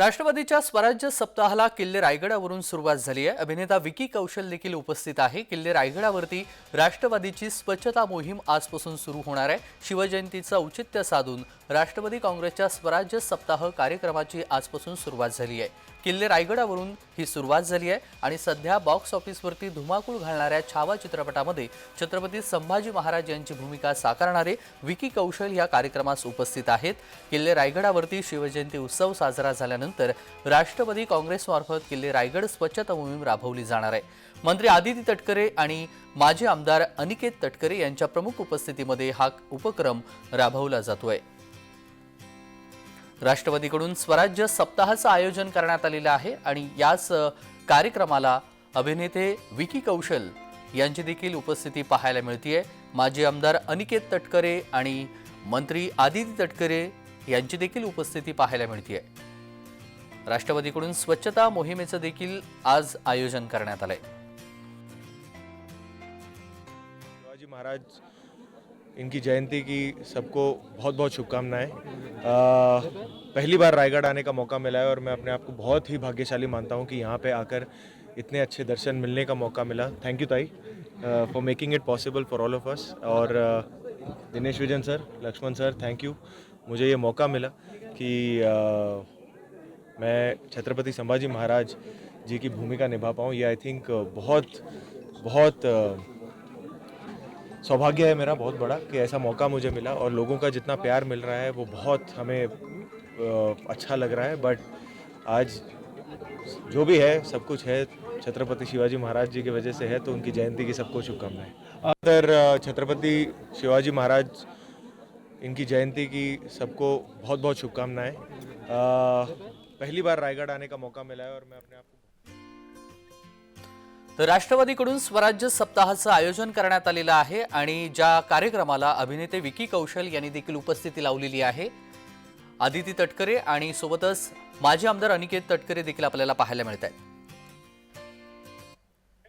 राष्ट्रवादीच्या स्वराज्य सप्ताहाला किल्ले रायगडावरून सुरुवात झाली आहे. अभिनेता विकी कौशल देखील उपस्थित आहे. किल्ले रायगडावरती राष्ट्रवादीची स्वच्छता मोहीम आजपासून सुरू होणार आहे. शिवजयंतीचं औचित्य साधून राष्ट्रवादी काँग्रेसच्या स्वराज्य सप्ताह कार्यक्रमाची आजपासून सुरुवात झाली आहे. किल्ले रायगडावरून ही सुरुवात झाली आहे आणि सध्या बॉक्स ऑफिसवरती धुमाकूळ घालणाऱ्या छावा चित्रपटामध्ये छत्रपती संभाजी महाराज यांची भूमिका साकारणारे विकी कौशल या कार्यक्रमास उपस्थित आहेत. किल्ले रायगडावरती शिवजयंती उत्सव साजरा झाल्यानंतर झाल्यानंतर राष्ट्रवादी काँग्रेसमार्फत किल्ले रायगड स्वच्छता मोहीम राबवली जाणार आहे. मंत्री आदिती तटकरे आणि माजी आमदार अनिकेत तटकरे यांच्या प्रमुख उपस्थितीमध्ये हा उपक्रम राबवला जातोय. राष्ट्रवादीकडून स्वराज्य सप्ताहाचं आयोजन करण्यात आलेलं आहे आणि याच कार्यक्रमाला अभिनेते विकी कौशल यांची देखील उपस्थिती पाहायला मिळतीये. माजी आमदार अनिकेत तटकरे आणि मंत्री आदिती तटकरे यांची देखील उपस्थिती पाहायला मिळतीये. राष्ट्रवादीकडून स्वच्छता मोहिमेचं देखील आज आयोजन करण्यात आलंय. शिवाजी महाराज इनकी जयंती की सबको बहुत बहुत शुभकामनाएं पहली बार रायगढ़ आने का मौका मिला है और मैं अपने आप को बहुत ही भाग्यशाली मानता हूं कि यहाँ पे आकर इतने अच्छे दर्शन मिलने का मौका मिला। थैंक यू ताई for making it possible for all of us और Dinesh Vijan sir Laxman sir thank you मुझे ये मौका मिला कि uh, मैं छत्रपति संभाजी महाराज जी की भूमिका निभा पाऊँ ये आई थिंक बहुत बहुत सौभाग्य है मेरा बहुत बड़ा कि ऐसा मौका मुझे मिला और लोगों का जितना प्यार मिल रहा है वो बहुत हमें अच्छा लग रहा है। बट आज जो भी है सब कुछ है छत्रपति शिवाजी महाराज जी की वजह से है तो उनकी जयंती की सबको शुभकामनाएँ। तर अ, छत्रपति शिवाजी महाराज इनकी जयंती की सबको बहुत बहुत शुभकामनाएँ पहली बार रायगढ़ आने का मौका मिला है और मैं अपने आप को तर राष्ट्रवादीकडून स्वराज्य सप्ताहाचं आयोजन करण्यात आलेलं आहे आणि ज्या कार्यक्रमाला अभिनेते विकी कौशल यांनी देखील उपस्थिती लावलेली आहे आदिती तटकरे आणि सोबतच माजी आमदार अनिकेत तटकरे देखील आपल्याला पाहायला मिळत आहेत